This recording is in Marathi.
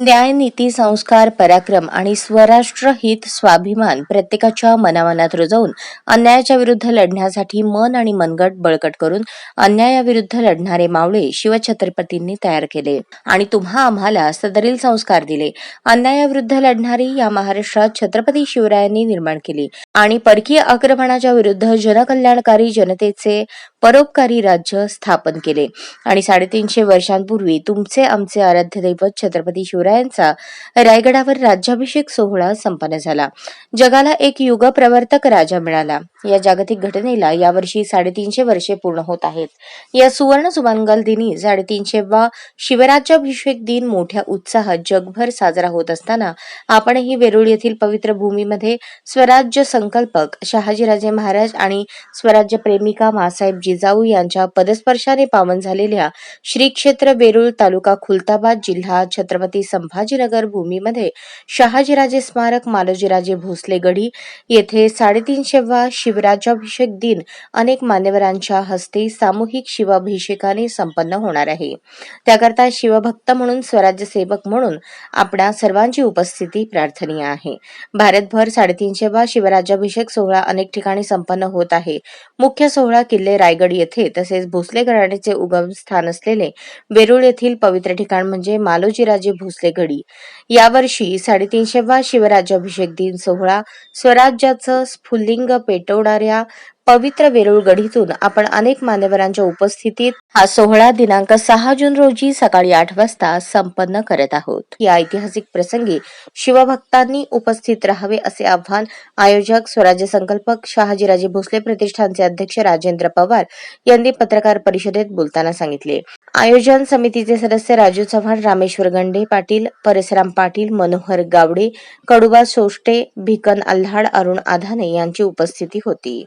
न्याय नीती संस्कार पराक्रम आणि स्वराष्ट्र हित स्वाभिमान प्रत्येकाच्या मनामनात रुजवून अन्यायाच्या विरुद्ध लढण्यासाठी मन आणि मनगट बळकट करून अन्यायाविरुद्ध लढणारे मावळे शिवछत्रपतींनी तयार केले. आणि तुम्हा आम्हाला सदरील संस्कार दिले. अन्यायाविरुद्ध लढणारी या महाराष्ट्रात छत्रपती शिवरायांनी निर्माण केली. आणि परकीय आक्रमणाच्या विरुद्ध जनकल्याणकारी जनतेचे परोपकारी राज्य स्थापन केले. आणि साडेतीनशे वर्षांपूर्वी तुमचे आमचे आराध्य दैवत छत्रपती शिवरायांचा रायगडावर राज्याभिषेक सोहळा संपन्न झाला. जगाला एक युग प्रवर्तक राजा मिळाला. या जागतिक घटनेला यावर्षी साडेतीनशे वर्षे पूर्ण होत आहेत. या सुवर्ण सुमंगल दिनी साडेतीनशे वा शिवराज्याभिषेक दिन मोठ्या उत्साहात जगभर साजरा होत असताना आपणही वेरूळ येथील पवित्र भूमीमध्ये स्वराज्य संकल्पक शहाजीराजे महाराज आणि स्वराज्य प्रेमिका मासाहेब जिजाऊ यांच्या पदस्पर्शाने पावन झालेल्या श्री क्षेत्र बेरूळ तालुका खुलताबाद जिल्हा छत्रपती संभाजीनगर भूमीमध्ये शहाजीराजे स्मारक मालोजीराजे भोसले गढी येथे साडेतीनशेवा शिवराज्याभिषेक दिन अनेक मान्यवरांच्या हस्ते सामूहिक शिवाभिषेकाने संपन्न होणार आहे. त्याकरता शिवभक्त म्हणून स्वराज्य सेवक म्हणून आपणा सर्वांची उपस्थिती प्रार्थनीय आहे. भारतभर साडेतीनशेवा शिवराज्याभिषेक सोहळा अनेक ठिकाणी संपन्न होत आहे. मुख्य सोहळा किल्ले रायगड येथे तसेच भोसले घराण्याचे उगम स्थान असलेले वेरूळ येथील पवित्र ठिकाण म्हणजे मालोजीराजे भोसले गडी. यावर्षी साडेतीनशेवा शिवराज्याभिषेक दिन सोहळा. स्वराज्याचं स्फुल्लिंग पेटवणाऱ्या पवित्र वेरूळ गढीतून आपण अनेक मान्यवरांच्या उपस्थितीत हा सोहळा दिनांक सहा जून रोजी सकाळी आठ वाजता संपन्न करत आहोत. या ऐतिहासिक प्रसंगी शिवभक्तांनी उपस्थित राहावे असे आव्हान आयोजक स्वराज्य संकल्पक शहाजीराजे भोसले प्रतिष्ठानचे अध्यक्ष राजेंद्र पवार यांनी पत्रकार परिषदेत बोलताना सांगितले. आयोजन समितीचे सदस्य राजू चव्हाण रामेश्वर गंडे पाटील परसराम पाटील मनोहर गावडे कडुबा सोष्टे भिकन आल्हाड अरुण आधाने यांची उपस्थिती होती.